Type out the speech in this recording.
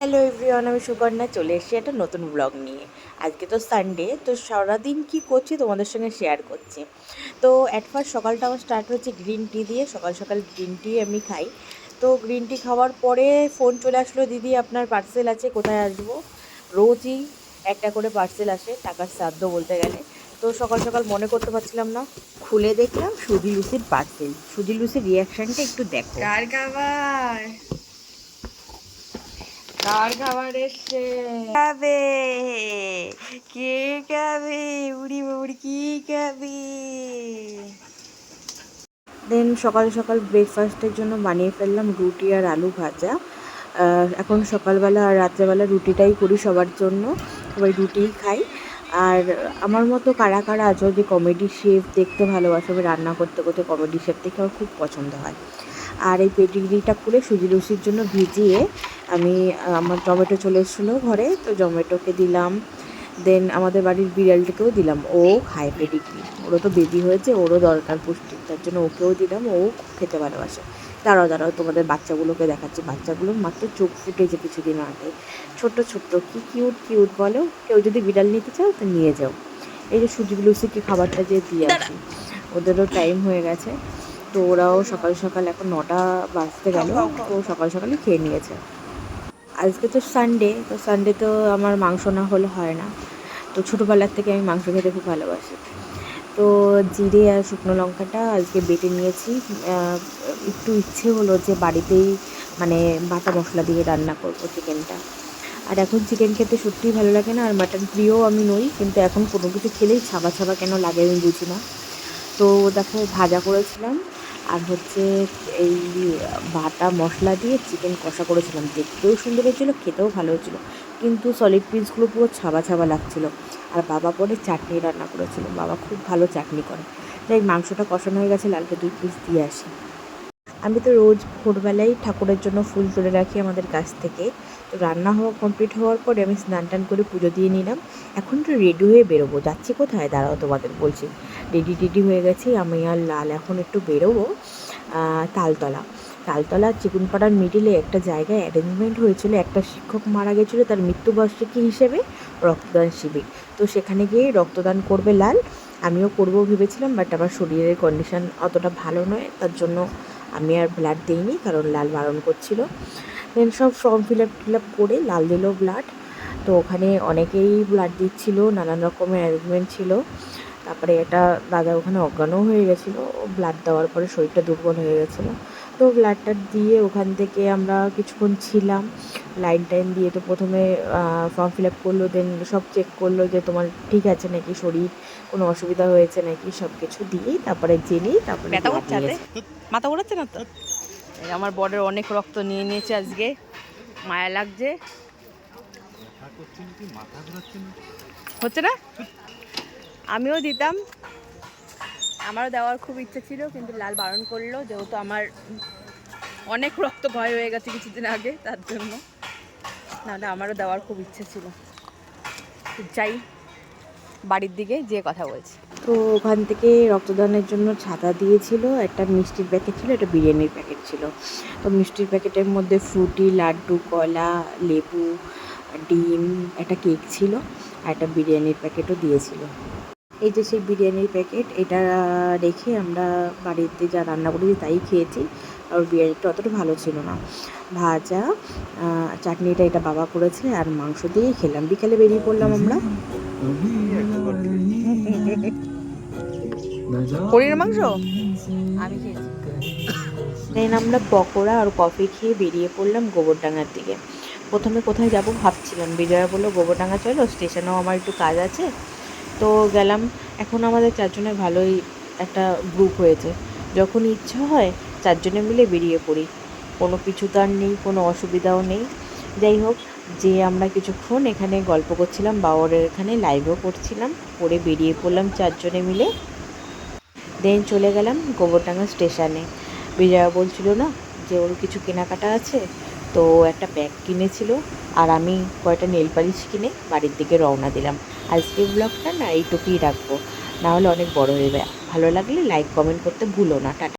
Hello everyone আমি সুকন্যা চলে এসেছি একটা নতুন ব্লগ নিয়ে। আজকে তো সানডে তো সারাদিন কি করছি তোমাদের সঙ্গে শেয়ার করছি। তো অ্যাট ফার্স্ট সকালটা আমার স্টার্ট হচ্ছে গ্রিন টি দিয়ে, সকাল সকাল গ্রিন টি আমি খাই। তো গ্রিন টি খাওয়ার পরে ফোন চলে আসলো, দিদি, আপনার পার্সেল আছে, কোথায় আসব? রোজই একটা করে পার্সেল আসে, টাকার শ্রাদ্ধ বলতে গেলে। তো সকাল সকাল মনে করতে পারছিলাম না। খুলে দেখলাম সুজি লুসির পার্সেল সুজি লুসির রিয়াকশানটা একটু দেখো। কার খাবার এসছে? খাবে। কে খাবে? বুড়ি বুড়ি কি খাবে? দেন সকাল সকাল ব্রেকফাস্টের জন্য বানিয়ে ফেললাম রুটি আর আলু ভাজা। এখন সকালবেলা আর রাত্রেবেলা রুটিটাই করি সবার জন্য। সবাই রুটিই খাই। আর আমার মতো কারা কারা আছো যে কমেডি শেফ দেখতে ভালোবাসো আমি রান্না করতে করতে কমেডি শেফ দেখে আমার খুব পছন্দ হয়। আর এই পেডিগ্রিটা করে সুজি লুচির জন্য ভিজিয়ে আমি আমার টমেটো চলে এসেছিল ঘরে তো টমেটোকে দিলাম। দেন আমাদের বাড়ির বিড়ালটাকেও দিলাম। ও খায় পেডিগ্রি। ওরও তো বেবি হয়েছে ওরও দরকার পুষ্টি। তার জন্য ওকেও দিলাম ও খেতে ভালোবাসে। দাঁড়াও দাঁড়াও তোমাদের বাচ্চাগুলোকে দেখাচ্ছি। বাচ্চাগুলো মাত্র চোখ ফুটেছে কিছুদিন আগে। ছোট্ট ছোট্ট কি কিউট কিউট বলো? কেউ যদি বিড়াল নিতে চাও তো নিয়ে যাও। এই যে সুজি লুচিকে খাবারটা যে দিয়ে আসি ওদেরও টাইম হয়ে গেছে। তো ওরাও সকাল সকাল এখন নটা বাজতে গেল। তো সকাল সকালে খেয়ে নিয়েছে। আজকে তো সানডে তো সানডে তো আমার মাংস না হলে হয় না। তো ছোটোবেলার থেকে আমি মাংস খেতে খুব ভালোবাসি। তো জিরে আর শুকনো লঙ্কাটা আজকে বেটে নিয়েছি। একটু ইচ্ছে হলো যে বাড়িতেই মানে বাটা মশলা দিয়ে রান্না করব চিকেনটা। আর এখন চিকেন খেতে সত্যিই ভালো লাগে না, আর মাটন প্রিয়ও আমি নই, কিন্তু এখন কোনো কিছু খেলেই ছাবা ছাবা কেন লাগে আমি বুঝি না। তো দেখো, ভাজা করেছিলাম। আর হচ্ছে এই বাটা মশলা দিয়ে চিকেন কষা করেছিলাম। দেখতেও সুন্দর হয়েছিলো, খেতেও ভালো হয়েছিলো। কিন্তু সলিড পিসগুলো পুরো ছাবা ছাবা লাগছিল। আর বাবা পরে চাটনি রান্না করেছিল। বাবা খুব ভালো চাটনি করে। তাই মাংসটা কষানো হয়ে গেছে, লালকে দুই পিস দিয়ে আসি। আমি তো রোজ ভোরবেলায় ঠাকুরের জন্য ফুল তুলে রাখি আমাদের কাছ থেকে। তো রান্না হওয়া কমপ্লিট হওয়ার পরে আমি স্নান টান করে পুজো দিয়ে নিলাম। এখন তো রেডি হয়ে বেরোবো। যাচ্ছি কোথায়? দাঁড়াও তোমাদের বলছি। রেডি টেডি হয়ে গেছি। আমি আর লাল এখন একটু বেরোবো তালতলা। তালতলা চিকুনপাড়ার মিডিলে একটা জায়গায় অ্যারেঞ্জমেন্ট হয়েছিল। একটা শিক্ষক মারা গেছিল তার মৃত্যুবার্ষিকী হিসেবে রক্তদান শিবির। তো সেখানে গিয়ে রক্তদান করবে লাল। আমিও করব ভেবেছিলাম বাট আমার শরীরের কন্ডিশন অতটা ভালো নয়। তার জন্য আমি আর ব্লাড দিইনি, কারণ লাল বারণ করছিল। দেন সব form fill up fill up করে লাল দিল ব্লাড তো ওখানে অনেকেই ব্লাড দিচ্ছিল নানান রকমের অ্যারেঞ্জমেন্ট ছিল। তারপরে এটা দাদা ওখানে অজ্ঞানও হয়ে গেছিল। ব্লাড দেওয়ার পরে শরীরটা দুর্বল হয়ে গেছিল। তো ব্লাডটা দিয়ে ওখান থেকে আমরা কিছুক্ষণ ছিলাম। লাইন টাইন দিয়ে তো প্রথমে ফর্ম ফিল আপ করল দেন সব চেক করল যে তোমার ঠিক আছে নাকি শরীর কোনো অসুবিধা হয়েছে নাকি? সব কিছু দিয়েই তারপরে জেনেই তারপরে। মাথা ঘোরাচ্ছে না তো? আমার বরের অনেক রক্ত নিয়ে নিয়েছে আজকে। মায়া লাগছে। হচ্ছে না? আমিও দিতাম। আমারও দেওয়ার খুব ইচ্ছে ছিল, কিন্তু লাল বারণ করল, যেহেতু আমার অনেক রক্ত ভয় হয়ে গেছে কিছুদিন আগে, তার জন্য। নাহলে আমারও দেওয়ার খুব ইচ্ছে ছিল। যাই বাড়ির দিকে যেয়ে কথা বলছি। তো ওখান থেকে রক্তদানের জন্য ছাতা দিয়েছিল একটা মিষ্টির প্যাকেট ছিল একটা বিরিয়ানির প্যাকেট ছিল। তো মিষ্টির প্যাকেটের মধ্যে ফ্রুটি লাড্ডু কলা লেবু ডিম একটা কেক ছিল আর একটা বিরিয়ানির প্যাকেটও দিয়েছিল। এই যে সেই বিরিয়ানির প্যাকেট এটা রেখে আমরা বাড়িতে যা রান্না করেছি তাই খেয়েছি আর বিরিয়ানিটা অতটা ভালো ছিল না। ভাজা চাটনিটা এটা বাবা করেছে আর মাংস দিয়েই খেলাম। বিকালে বেরিয়ে পড়লাম আমরা। হরিণের মাংস? আমি খেয়েছি। দেন আমরা পকোড়া আর কফি খেয়ে বেরিয়ে পড়লাম গোবরডাঙ্গার দিকে। প্রথমে কোথায় যাব ভাবছিলাম। বিজয়া বলল গোবরডাঙ্গা চলো স্টেশনেও আমার একটু কাজ আছে। তো গেলাম। এখন আমাদের চারজনের ভালোই একটা গ্রুপ হয়েছে। যখন ইচ্ছা হয় চারজনে মিলে বেরিয়ে পড়ি। কোনো কিছু তার নেই কোনো অসুবিধাও নেই। যাই হোক যে আমরা কিছুক্ষণ এখানে গল্প করছিলাম বাবরের এখানে লাইভও করছিলাম। করে বেরিয়ে পড়লাম চারজনে মিলে। দেন চলে গেলাম গোবরডাঙ্গা স্টেশনে। বিজয়া বলছিল, না, যে ওর কিছু কেনাকাটা আছে, তো একটা ব্যাগ কিনেছিল আর আমি কয়টা নেল পালিশ কিনে বাড়ির দিকে রওনা দিলাম। আজকে ব্লগটা না এইটুকুই রাখব। নাহলে অনেক বড় হয়ে যাবে। ভালো লাগলে লাইক কমেন্ট করতে ভুলো না। টাটা।